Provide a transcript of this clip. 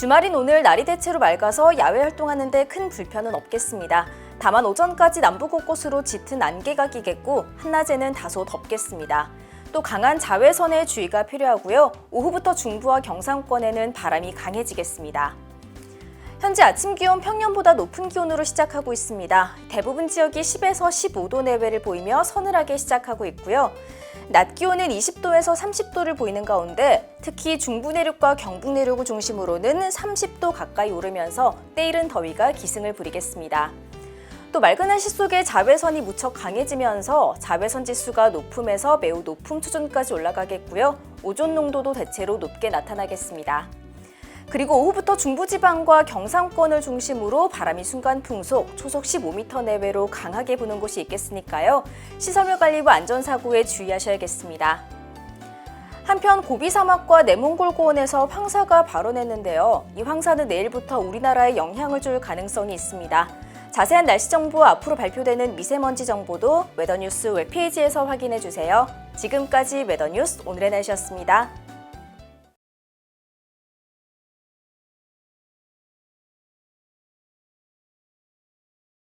주말인 오늘 날이 대체로 맑아서 야외 활동하는데 큰 불편은 없겠습니다. 다만 오전까지 남부 곳곳으로 짙은 안개가 끼겠고 한낮에는 다소 덥겠습니다. 또 강한 자외선에 주의가 필요하고요. 오후부터 중부와 경상권에는 바람이 강해지겠습니다. 현재 아침 기온 평년보다 높은 기온으로 시작하고 있습니다. 대부분 지역이 10에서 15도 내외를 보이며 서늘하게 시작하고 있고요. 낮 기온은 20도에서 30도를 보이는 가운데 특히 중부 내륙과 경북 내륙을 중심으로는 30도 가까이 오르면서 때이른 더위가 기승을 부리겠습니다. 또 맑은 날씨 속에 자외선이 무척 강해지면서 자외선 지수가 높음에서 매우 높음 수준까지 올라가겠고요. 오존 농도도 대체로 높게 나타나겠습니다. 그리고 오후부터 중부지방과 경상권을 중심으로 바람이 순간 풍속, 초속 15m 내외로 강하게 부는 곳이 있겠으니까요. 시설물 관리와 안전사고에 주의하셔야겠습니다. 한편 고비 사막과 내몽골 고원에서 황사가 발원했는데요. 이 황사는 내일부터 우리나라에 영향을 줄 가능성이 있습니다. 자세한 날씨 정보와 앞으로 발표되는 미세먼지 정보도 웨더뉴스 웹페이지에서 확인해 주세요. 지금까지 웨더뉴스 오늘의 날씨였습니다.